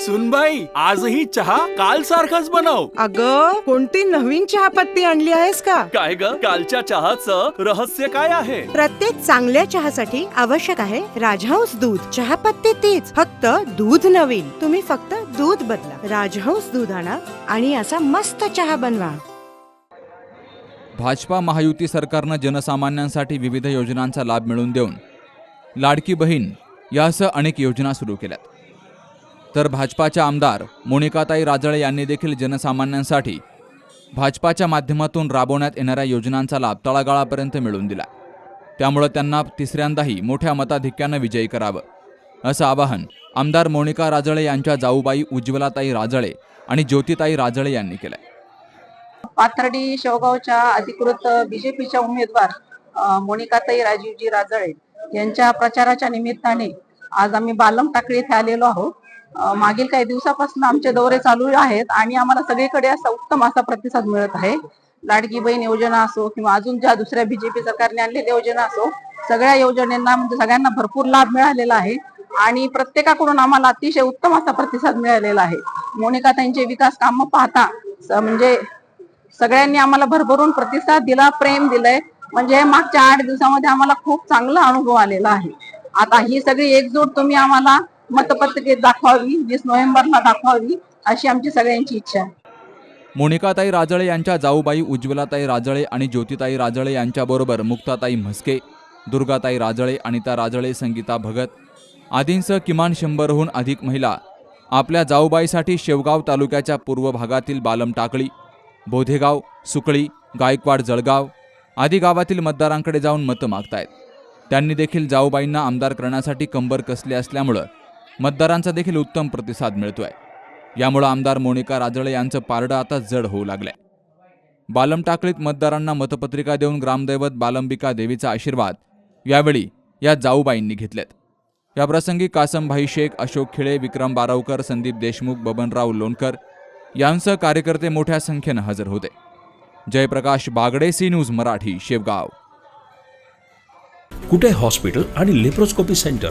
सुनबाई आजही चहा काल सारखाच बनव. अग कोणती नवीन चहापत्ती आणली आहेस का? काय ग? कालच्या चहाचं रहस्य काय आहे? प्रत्येक चांगल्या चहासाठी आवश्यक आहे राजहंस दूध. चहापत्ती तीच फक्त दूध नवीन. तुम्ही फक्त दूध बदला. राजहंस दूध आणा आणि असा मस्त चहा बनवा. भाजपा महायुती सरकारनं जनसामान्यांसाठी विविध योजनांचा लाभ मिळवून देऊन लाडकी बहीण यासह अनेक योजना सुरू केल्यात. तर भाजपाच्या आमदार मोनिकाताई राजळे यांनी देखील जनसामान्यांसाठी भाजपाच्या माध्यमातून राबवण्यात येणाऱ्या योजनांचा लाभ तळागाळापर्यंत मिळवून दिला. त्यामुळं त्यांना तिसऱ्यांदाही मोठ्या मताधिक्यानं विजयी करावं असं आवाहन आमदार मोनिका राजळे यांच्या जाऊबाई उज्ज्वलाताई राजळे आणि ज्योतिताई राजळे यांनी केलं पाथर्डी शेवगावच्या अधिकृत बीजेपीच्या उमेदवार मोनिकाताई राजीवजी राजळे यांच्या प्रचाराच्या निमित्ताने आज आम्ही बालम टाकळी येथे आलेलो आहोत. मागील काही दिवसापासून आमचे दौरे चालू आहेत आणि आम्हाला सगळीकडे असा उत्तम असा प्रतिसाद मिळत आहे. लाडकी बहीण योजना असो किंवा अजून ज्या दुसऱ्या बीजेपी सरकारने आणलेल्या योजना असो सगळ्या योजनेना म्हणजे सगळ्यांना भरपूर लाभ मिळालेला आहे आणि प्रत्येकाकडून आम्हाला अतिशय उत्तम असा प्रतिसाद मिळालेला आहे. मोनिका त्यांचे विकास कामं पाहता म्हणजे सगळ्यांनी आम्हाला भरभरून प्रतिसाद दिला प्रेम दिलंय. म्हणजे मागच्या आठ दिवसामध्ये आम्हाला खूप चांगला अनुभव आलेला आहे. आता ही सगळी एकजूट तुम्ही आम्हाला मतपत्रिकेत दाखवावी वीस नोव्हेंबरला दाखवावी अशी आमची सगळ्यांची इच्छा आहे. मोनिकाताई राजळे यांच्या जाऊबाई उज्ज्वलाताई राजळे आणि ज्योतिताई राजळे यांच्याबरोबर मुक्ताताई म्हस्के दुर्गाताई राजळे अनिता राजळे संगीता भगत आदींसह किमान शंभरहून अधिक महिला आपल्या जाऊबाईसाठी शेवगाव तालुक्याच्या पूर्व भागातील बालम टाकळी बोधेगाव सुकळी गायकवाड जळगाव आदी गावातील मतदारांकडे जाऊन मतं मागतायत. त्यांनी देखील जाऊबाईंना आमदार करण्यासाठी कंबर कसले असल्यामुळं मतदारांचा देखील उत्तम प्रतिसाद मिळतोय. यामुळं आमदार मोनिका राजळे यांचं पारडं आता जड होऊ लागलंय. बालम टाकळीत मतदारांना मतपत्रिका देऊन ग्रामदैवत बालंबिका देवीचा आशीर्वाद यावेळी या जाऊबाईंनी घेतलेत. याप्रसंगी कासमभाई शेख अशोक खिळे विक्रम बारावकर संदीप देशमुख बबनराव लोणकर यांसह कार्यकर्ते मोठ्या संख्येनं हजर होते. Jayprakash Bagade C news Marathi Shevgaon. Kute hospital आणि लेप्रोस्कोपी सेंटर?